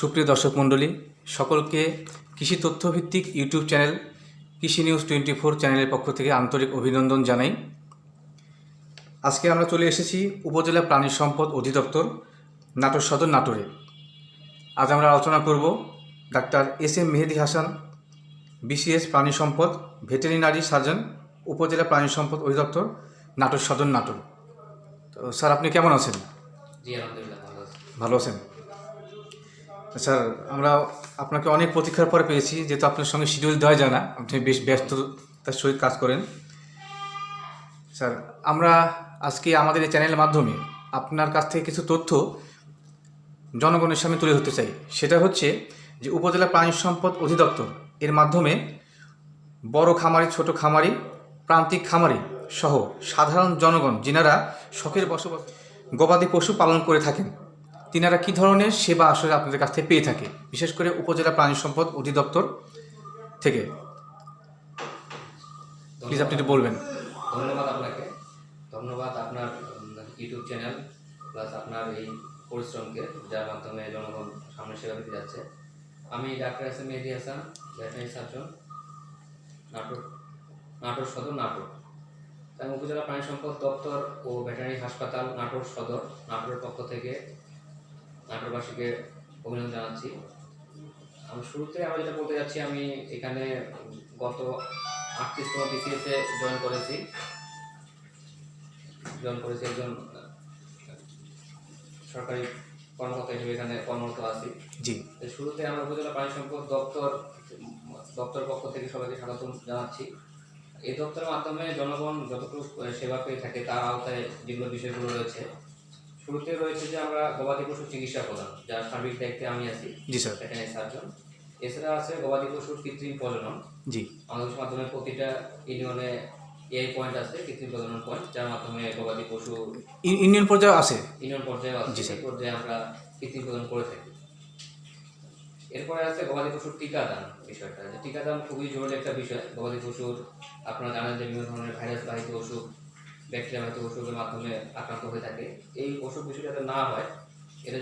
সুপ্রিয় দর্শক মণ্ডলী সকলকে কৃষি তথ্যভিত্তিক YouTube channel Krishi news twenty four চ্যানেলের পক্ষ থেকে আন্তরিক অভিনন্দন জানাই। আজকে আমরা চলে এসেছি উপজেলা প্রাণী সম্পদ অধিদপ্তর নাটোর সদর নাটোরে। আজ আমরা আলোচনা করব doctor S M Mehedi Hasan BCS প্রাণী সম্পদ ভেটেরিনারি সার্জন উপজেলা প্রাণী সম্পদ অধিদপ্তর নাটোর সদর নাটোর। তো স্যার আপনি কেমন আছেন? জি আলহামদুলিল্লাহ ভালো ভালো আছেন? স্যার, আমরা আপনাকে অনেক প্রতীক্ষার পরে পেয়েছি, যেহেতু আপনার সঙ্গে শিডিউল দেওয়া যায় না। আপনি বেশ ব্যস্ততার সহিত কাজ করেন। স্যার, আমরা আজকে আমাদের এই চ্যানেলের মাধ্যমে আপনার কাছ থেকে কিছু তথ্য জনগণের সামনে তুলে ধরতে চাই। সেটা হচ্ছে যে, উপজেলা প্রাণী সম্পদ অধিদপ্তর এর মাধ্যমে বড় খামারি, ছোট খামারি, প্রান্তিক খামারি সহ সাধারণ জনগণ, যিনারা শখের বসবাস, গবাদি পশু পালন করে থাকেন তিনারা কী ধরনের সেবা আসলে আপনাদের কাছ থেকে পেয়ে থাকে? বিশেষ করে উপজেলা প্রাণী সম্পদ অধিদপ্তর থেকে। প্লিজ আপনি একটু বলবেন। ধন্যবাদ আপনাকে। ধন্যবাদ আপনার ইউটিউব চ্যানেল প্লাস আপনার এই পরিশ্রমকে, যার মাধ্যমে জনগণ সামনে সেবা দিতে যাচ্ছে। আমি doctor S M Mehedi Hasan veterinary surgeon, Natore Natore Sadar, Natore. তাই উপজেলা প্রাণী সম্পদ দপ্তর ও ভেটেরিনারি হাসপাতাল, নাটোর সদর, নাটোরের পক্ষ থেকে নাটোরবাসীকে অভিনন্দন জানাচ্ছি। আমি শুরুতে আমি যেটা বলতে যাচ্ছি আমি এখানে গত আটত্রিশতম বিসিএসে জয়েন করেছি। জয়েন করেছি একজন সরকারি কর্মকর্তা হিসেবে এখানে কর্মরত আছি। জি। শুরুতে আমরা উপজেলা প্রাণী সম্পদ দপ্তর দপ্তর পক্ষ থেকে সবাইকে স্বাগত জানাচ্ছি। এই দপ্তরের মাধ্যমে জনগণ যতটুকু সেবা পেয়ে থাকে তার আওতায় যেগুলো বিষয়গুলো রয়েছে। শুরুতে রয়েছে যে আমরা গবাদি পশু চিকিৎসা প্রদান যার সার্বিক দায়িত্বে আমি আছি। জি স্যার। ভেটেরিনারি সার্জন এছাড়া আছে গবাদি পশুর কৃত্রিম প্রজনন। জি। আমাদের মাধ্যমে প্রতিটা ইউনিয়নে এআই পয়েন্ট আছে কৃত্রিম প্রজনন পয়েন্ট যার মাধ্যমে গবাদি পশু ইউ- ইউনিয়ন পর্যায়ে আছে? ইউনিয়ন পর্যায়ে আছে। জি, স্যার। সেই পর্যায়ে আমরা কৃত্রিম প্রদান করে থাকি। এরপরে আছে গবাদি পশুর টিকাদান বিষয়টা। যে টিকাদান খুবই জরুরি একটা বিষয়। গবাদি পশুর আপনারা জানেন যে বিভিন্ন ধরনের ভাইরাস বাহিত অসুখ ব্যাকটেরিয়া বাহিত অসুখের মাধ্যমে আক্রান্ত হয়ে থাকে। এই অসুখ বিষয় যাতে না হয় এটা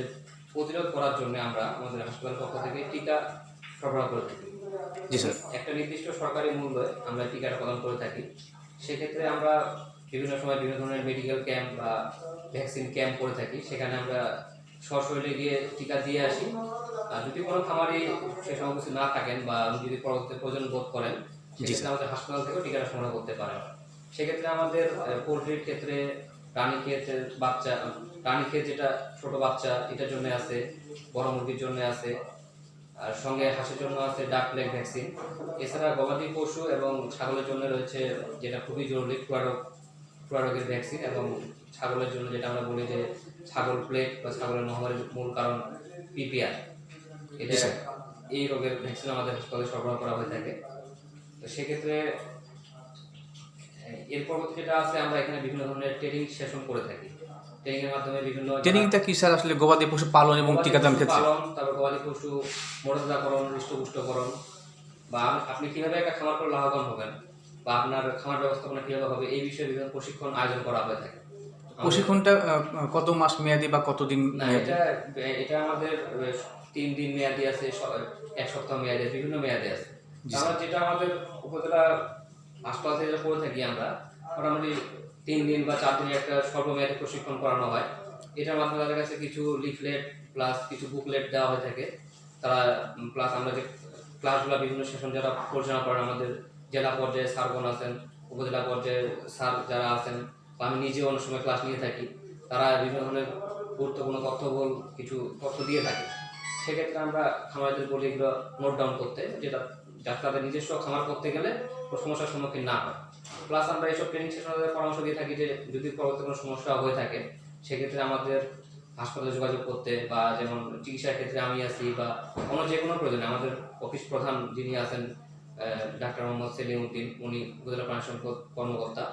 প্রতিরোধ করার জন্য আমরা আমাদের হাসপাতাল পক্ষ থেকে টিকা সরবরাহ করে থাকি। জি স্যার। একটা নির্দিষ্ট সরকারি মূল্যে আমরা টিকাটা প্রদান করে থাকি। সেক্ষেত্রে আমরা বিভিন্ন সময় বিভিন্ন ধরনের মেডিকেল ক্যাম্প বা ভ্যাকসিন ক্যাম্প করে থাকি। সেখানে আমরা সশরীরে গিয়ে টিকা দিয়ে আসি। আর যদি কোনো খামারি সে সময় কিছু না থাকেন বা যদি পরবর্তী প্রয়োজন বোধ করেন সেক্ষেত্রে আমাদের হাসপাতাল থেকেও টিকাটা সংগ্রহ করতে পারেন। সেক্ষেত্রে আমাদের পোলট্রির ক্ষেত্রে প্রাণী ক্ষেত্রে বাচ্চা প্রাণী ক্ষেত্রে যেটা ছোট বাচ্চা এটার জন্য আছে বড় মুরগির জন্য আছে আর সঙ্গে হাঁসের জন্য আছে ডাক প্লেগ ভ্যাকসিন এছাড়া গবাদি পশু এবং ছাগলের জন্য রয়েছে যেটা খুবই জরুরি টুয়ারোগ টুয়ারোগের ভ্যাকসিন এবং ছাগলের জন্য যেটা আমরা বলি যে ছাগল প্লেগ বা ছাগলের মহামারীর মূল কারণ পিপিআর এটা এই রোগের ভ্যাকসিন আমাদের হাসপাতালে সরবরাহ করা হয়ে থাকে। তো সেক্ষেত্রে এর পরবর্তী যেটা আছে আমরা এখানে বিভিন্ন ধরনের ট্রেনিং সেশন করে থাকি। ট্রেনিং এর মাধ্যমে বিভিন্ন ট্রেনিংটা কি স্যার? আসলে গবাদি পশু পালন এবং টিকাদান ক্ষেত্রে। পালন তারপর গবাদি পশু মর্যাদাকরণ হৃষ্টপুষ্টকরণ। বা আপনি কীভাবে একটা খামার করে লাভবান হবেন? বা আপনার খামার ব্যবস্থাপনা কীভাবে হবে? এই বিষয়ে বিভিন্ন প্রশিক্ষণ আয়োজন করা হয়ে থাকে। প্রশিক্ষণটা কত মাস মেয়াদি বা কতদিন মেয়াদি? এটা এটা আমাদের তিন দিন মেয়াদি আছে এক সপ্তাহ মেয়াদি আছে বিভিন্ন মেয়াদি আছে। আমরা যেটা আমাদের উপজেলা হাসপাতাল যেটা করে থাকি আমরা, মোটামুটি তিন দিন বা চার দিনের একটা স্বল্পমেয়াদী প্রশিক্ষণ করানো হয়। এটার মাধ্যমে তাদের কাছে কিছু লিফলেট প্লাস কিছু বুকলেট দেওয়া হয়ে থাকে। তারা প্লাস আমরা যে ক্লাসগুলো বিভিন্ন সেশন যারা পরিচালনা করেন, আমাদের জেলা পর্যায়ে স্যারগণ আছেন, উপজেলা পর্যায়ে স্যার যারা আছেন, বা আমি নিজেও অনেক সময় ক্লাস নিয়ে থাকি, তারা বিভিন্ন ধরনের গুরুত্বপূর্ণ তথ্যবল কিছু তথ্য দিয়ে থাকে। সেক্ষেত্রে আমরা খামারিদের বলি এগুলো নোট ডাউন করতে, যেটা যাতে তাদের নিজস্ব খামার করতে গেলে সমস্যার সম্মুখীন না হয়। প্লাস আমরা এইসব ট্রেনিং সেশনে পরামর্শ দিয়ে থাকি যে, যদি পরবর্তী কোনো সমস্যা হয়ে থাকে, সেক্ষেত্রে আমাদের হাসপাতালে যোগাযোগ করতে বা যেমন চিকিৎসার ক্ষেত্রে আমি আছি বা অন্য যে কোনো প্রয়োজনে আমাদের অফিস প্রধান যিনি আছেন ডাক্তার মোহাম্মদ সেলিম উদ্দিন, উনি উপজেলা প্রাণী সম্পদ কর্মকর্তা।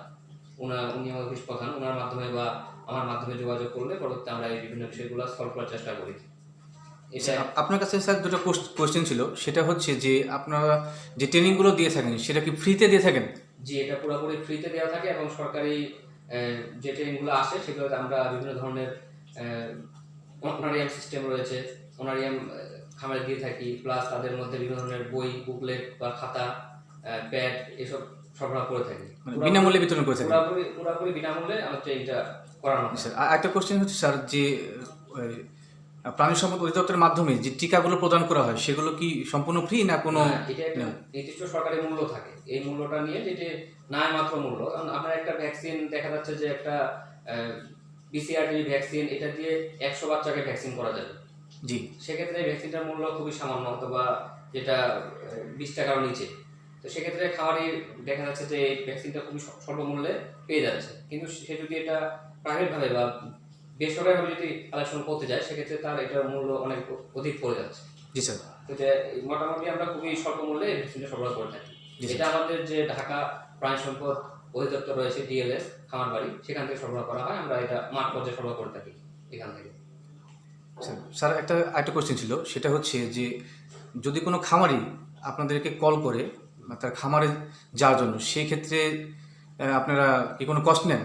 উনা, উনি আমার অফিস প্রধান। ওনার মাধ্যমে বা আমার মাধ্যমে যোগাযোগ করলে পরবর্তী আমরা এই বিভিন্ন বিষয়গুলো সলভ করার চেষ্টা করি। আপনার কাছে স্যার দুটো কোশ্চেন ছিল। সেটা হচ্ছে যে আপনারা যে ট্রেনিংগুলো দিয়ে থাকেন সেটা কি ফ্রিতে দিয়ে থাকেন? জি এটা পুরোপুরি ফ্রিতে দেওয়া থাকে এবং সরকারি যে ট্রেনিংগুলো আসে সেগুলোতে আমরা বিভিন্ন ধরনের অনারিয়াম সিস্টেম রয়েছে। অনারিয়াম খামারে দিয়ে থাকি। প্লাস তাদের মধ্যে বিভিন্ন ধরনের বই বুকলেট বা খাতা প্যাড এসব সরবরাহ করে থাকি। মানে বিনামূল্যে বিতরণ করে থাকেন পুরোপুরি পুরোপুরি বিনামূল্যে আমাদের এটা করানো স্যার আর একটা কোশ্চেন হচ্ছে স্যার যে প্রাণী সম্পদ অধিদপ্তরের মাধ্যমে যে টিকাগুলো প্রদান করা হয় সেগুলো কি সম্পূর্ণ ফ্রি না কোনো হ্যাঁ। নির্দিষ্ট সরকারি মূল্য থাকে। এই মূল্যটা নিয়ে যেটি নাই মাত্র মূল্য কারণ আপনার একটা ভ্যাকসিন দেখা যাচ্ছে যে একটা বিসিআরডি ভ্যাকসিন এটা দিয়ে একশো বাচ্চাকে ভ্যাকসিন করা যাবে। জি। সেক্ষেত্রে ভ্যাকসিনটার মূল্য খুবই সামান্য অথবা যেটা বিশ টাকার নিচে। তো সেক্ষেত্রে খামারি দেখা যাচ্ছে যে এই ভ্যাকসিনটা খুবই স্বল্প মূল্যে পেয়ে যাচ্ছে। কিন্তু সে যদি এটা প্রাইভেটভাবে বা বেসরকারিভাবে যদি কালেকশন করতে যায় সেক্ষেত্রে তার এটার মূল্য অনেক অধিক পড়ে যাচ্ছে। জি স্যার। তো যে মোটামুটি আমরা খুবই স্বল্প মূল্যে ভ্যাকসিনটা সরবরাহ করে থাকি। এটা আমাদের যে ঢাকা প্রাণী সম্পদ অধিদপ্তর রয়েছে ডিএলএস খামার বাড়ি সেখান থেকে সরবরাহ করা হয়। আমরা এটা মাঠ পর্যায়ে সরবরাহ করে থাকি এখান থেকে। স্যার স্যার একটা একটা কোশ্চেন ছিল। সেটা হচ্ছে যে যদি কোনো খামারি আপনাদেরকে কল করে তার খামারে যাওয়ার জন্য সেই ক্ষেত্রে আপনারা কি কোনো কষ্ট নেন?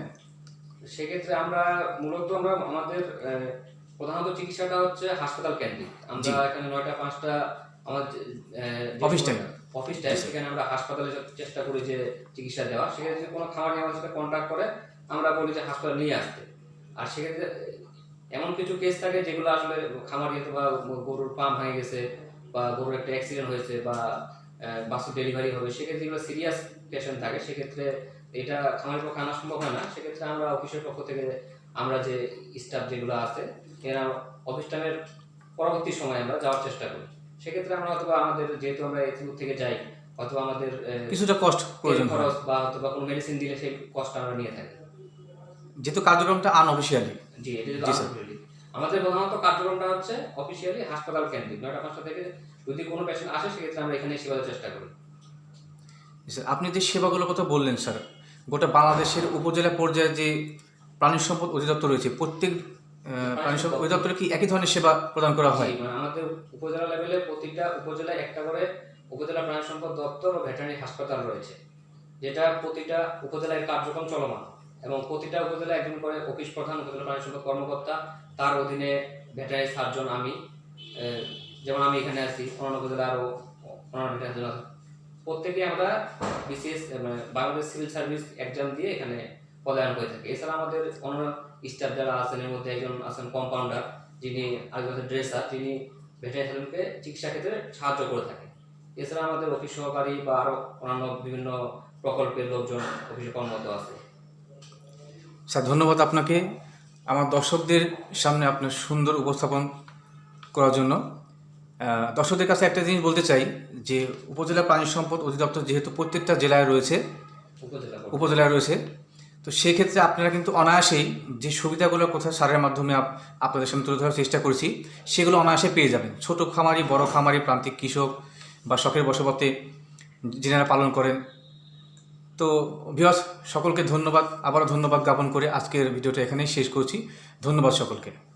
সেক্ষেত্রে আমরা মূলত আমরা আমাদের প্রধানত চিকিৎসাটা হচ্ছে হাসপাতাল কেন্দ্রিক। আমরা এখানে নয়টা পাঁচটা যে অফিস টাইম। অফিস টাইম সেখানে আমরা হাসপাতালে চেষ্টা করি যে চিকিৎসা দেওয়া। সেক্ষেত্রে কোনো খামারি আমাদের সাথে কন্ট্যাক্ট করে আমরা বলি যে হাসপাতালে নিয়ে আসতে। আর সেক্ষেত্রে এমন কিছু কেস থাকে যেগুলো আসলে খামারি অথবা গরুর পাম্প ভেঙে গেছে বা গরুর একটা অ্যাক্সিডেন্ট হয়েছে বা আহ, বাসু ডেলিভারি হবে। সেক্ষেত্রে যেগুলো সিরিয়াস পেশেন্ট থাকে সেক্ষেত্রে এটা খামারের পক্ষে আনা সম্ভব হয় না। সেক্ষেত্রে আমরা অফিসের পক্ষ থেকে আমরা যে স্টাফ যেগুলো আছে এরা অফিস টাইমের পরবর্তী সময় আমরা যাওয়ার চেষ্টা করি। সেক্ষেত্রে আমরা অথবা আমাদের যেহেতু আমরা এথিউর থেকে যাই অথবা আমাদের কিছুটা কষ্ট প্রয়োজন খরচ বা অথবা কোনো মেডিসিন দিলে সেই কষ্ট আমরা নিয়ে থাকি। যেহেতু কার্যক্রমটা আনঅফিসিয়ালি জি এটা। আমাদের প্রধানত কার্যক্রমটা হচ্ছে অফিসিয়ালি হাসপাতাল কেন্দ্রিক। নয়টা পাঁচটা থেকে যদি কোনো পেশেন্ট আসে সেক্ষেত্রে আমরা এখানে সেবা চেষ্টা করি। স্যার, আপনি যে সেবাগুলোর কথা বললেন, স্যার, গোটা বাংলাদেশের উপজেলা পর্যায়ে যে প্রাণী সম্পদ অধিদপ্তর রয়েছে, প্রত্যেক প্রাণী সম্পদ অধিদপ্তরে কি একই ধরনের সেবা প্রদান করা হয়? মানে আমাদের উপজেলা লেভেলে প্রতিটা উপজেলায় একটা করে উপজেলা প্রাণী সম্পদ দপ্তর ও ভেটেরিনারি হাসপাতাল রয়েছে, যেটা প্রতিটা উপজেলায় কার্যক্রম চলমান এবং প্রতিটা উপজেলায় একজন করে অফিস প্রধান, উপজেলা প্রাণী সম্পদ কর্মকর্তা, তার অধীনে ভেটেরিনারি সার্জন আমি যেমন আমি এখানে আছি, অন্যান্য উপজেলা আরও অন্যান্য ভেটেরিনারি প্রত্যেকে আমরা বিসিএস মানে বাংলাদেশ সিভিল সার্ভিস এক্সাম দিয়ে এখানে পদায়ন হয়ে থাকে। এছাড়া আমাদের অন্য স্টাফ যারা আছেন, এর মধ্যে একজন আছেন কম্পাউন্ডার যিনি আরেকজন ড্রেসার যিনি ভেটেরিনারি সার্জনকে চিকিৎসা ক্ষেত্রে সাহায্য করে থাকেন। এছাড়া আমাদের অফিস সহকারী বা আরও অন্যান্য বিভিন্ন প্রকল্পের লোকজন অফিসে কর্মরত আছে। স্যার, ধন্যবাদ আপনাকে। আমার দর্শকদের সামনে আপনার সুন্দর উপস্থাপন করার জন্য। দর্শকদের কাছে একটা জিনিস বলতে চাই যে উপজেলা প্রাণী সম্পদ অধিদপ্তর যেহেতু প্রত্যেকটা জেলায় রয়েছে উপজেলায় রয়েছে তো সেক্ষেত্রে আপনারা কিন্তু অনায়াসেই যে সুবিধাগুলো কথা সারের মাধ্যমে আপ- আপনাদের সামনে তুলে ধরার চেষ্টা করেছি সেগুলো অনায়াসে পেয়ে যাবেন। ছোট খামারি বড় খামারি প্রান্তিক কৃষক বা শখের বসবাতে যিনারা পালন করেন। তো ভিওস সকলকে ধন্যবাদ। আবারও ধন্যবাদ জ্ঞাপন করে আজকের ভিডিওটা এখানেই শেষ করছি। ধন্যবাদ সকলকে।